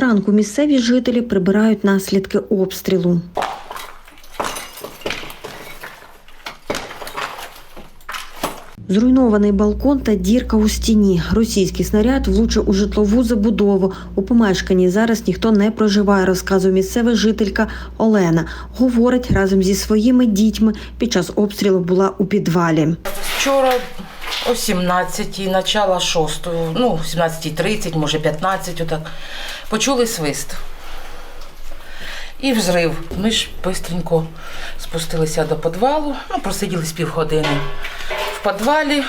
Зранку місцеві жителі прибирають наслідки обстрілу. Зруйнований балкон та дірка у стіні. Російський снаряд влучив у житлову забудову. У помешканні зараз ніхто не проживає, розказує місцева жителька Олена. Говорить, разом зі своїми дітьми під час обстрілу була у підвалі. Вчора о 17 начало 6, ну, 17.30, може 15, отак. Почули свист. І взрив. Ми ж бистренько спустилися до підвалу, ну, просиділи з півгодини в підвалі.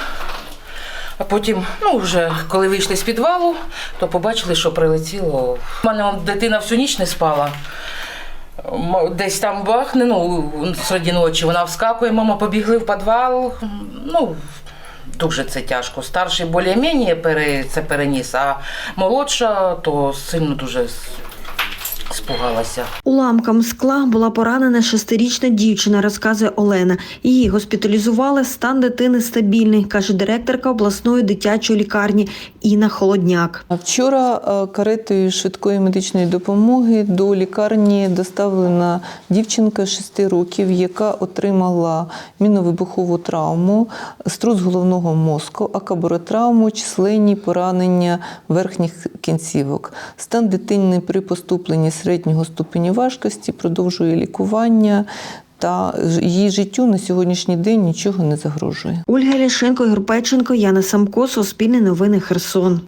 А потім, ну вже коли вийшли з підвалу, то побачили, що прилетіло. У мене дитина всю ніч не спала. Десь там бахне, ну, серед ночі вона вскакує, мама побігли в підвал. Ну, дуже це тяжко. Старший більш-менш це переніс, а молодша то сильно дуже спугалася. Уламком скла була поранена шестирічна дівчина, розказує Олена. Її госпіталізували. Стан дитини стабільний, каже директорка обласної дитячої лікарні Інна Холодняк. Вчора е, каретою швидкої медичної допомоги до лікарні доставлена дівчинка 6 років, яка отримала міновибухову травму, струс головного мозку, акаборотравму, численні поранення верхніх кінцівок. Стан дитини при поступленні середнього ступені важкості продовжує лікування. Та її життю на сьогоднішній день нічого не загрожує. Ольга Ляшенко, Ігор Яна Самко, Суспільне новини Херсон.